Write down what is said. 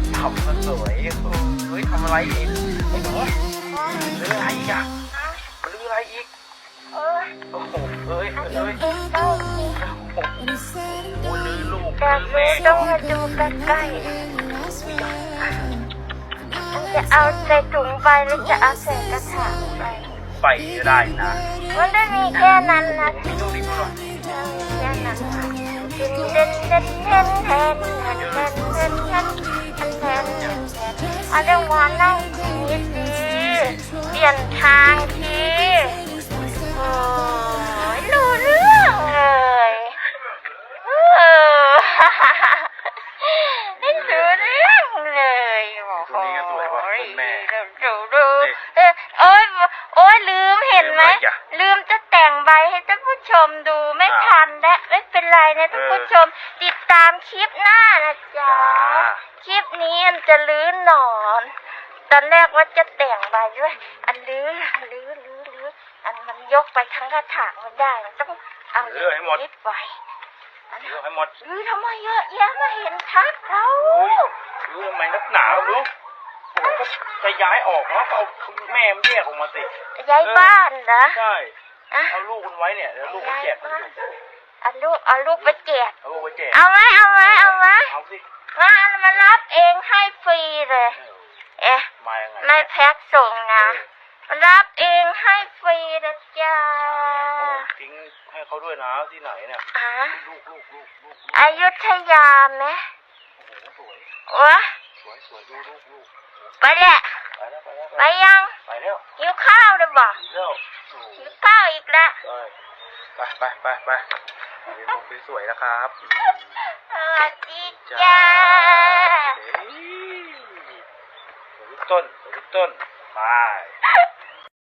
ดทำก็สวยเฮ้ยทำอะไรอีกไอ้หนูหรืออะไรอีกอะหรืออะไรอีกเออโอ้โหเอ้ยเอ้ยโอ้โหลือลูกแต่ลือดูแม่ต้องมาดูใกล้ๆจะเอาใส่ถุงไปหรือจะเอาใส่กระถางไปไปได้นะมันได้มีแค่นั้นนะมีลูกนี่มั้งแค่นั้นเด่นเด่นเด่นเด่น เอานนั่งทีสิเปลี่ยนทางทีโอ้ยรู้เรื่องเลยเออไม่รู้เรื่องเลยโอ้โหดูดูเออโอ้ยโอ้ยลืมเห็นไหมลืมจะแต่งใบให้ท่านผู้ชมดูไม่ทันและไม่เป็นไรนะท่านผู้ชมติดตามคลิปหน้านะ นี้มันจะลื้อหนอน ตอนแรกว่าจะแต่งใบด้วย อันลื้อลื้อลื้อลื้ออันมันยกไปทั้งกระถางไม่ได้มันต้องเอาลื้อให้หมดนิดไว้อันเลือกให้หมดลื้อทำไมเยอะแยะมาเห็นทักเราอุ้ยรู้ทำไมนักหนาลูกโอ้โหก็จะย้ายออกเนาะก็เอาแม่มันแยกออกมาสิย้ายบ้านเหรอใช่อะเอาลูกมันไว้เนี่ยแล้วลูกมันแจกมันอยู่เอาลูกเอาลูกไปแจกเอาลูกไปแจกเอาไหมเอาไหมเอาไหมเอาสิ มามารับเองให้ฟรีเลยเออเอ๊ะ มายังไงไม่แพ็คส่งนะ รับเองให้ฟรีนะจ๊ะเออทิ้งให้เขาด้วยนะที่ไหนเนี่ยอะลูกลูกลูกลูกอยุธยาไหมโอ้โหสวยวะสวยสวยดูลูกลูกไปแหละไปแล้วไปแล้วไปยัง ไปแล้วหิวข้าวเลยบอกดีแล้วโอ้โหหิวข้าวอีกแล้ว ไปไปไปไปเดี๋ยวลงไปสวยนะครับสวัสดีจ้าเฮ้ยสวยทุกต้นสวยทุกต้นไป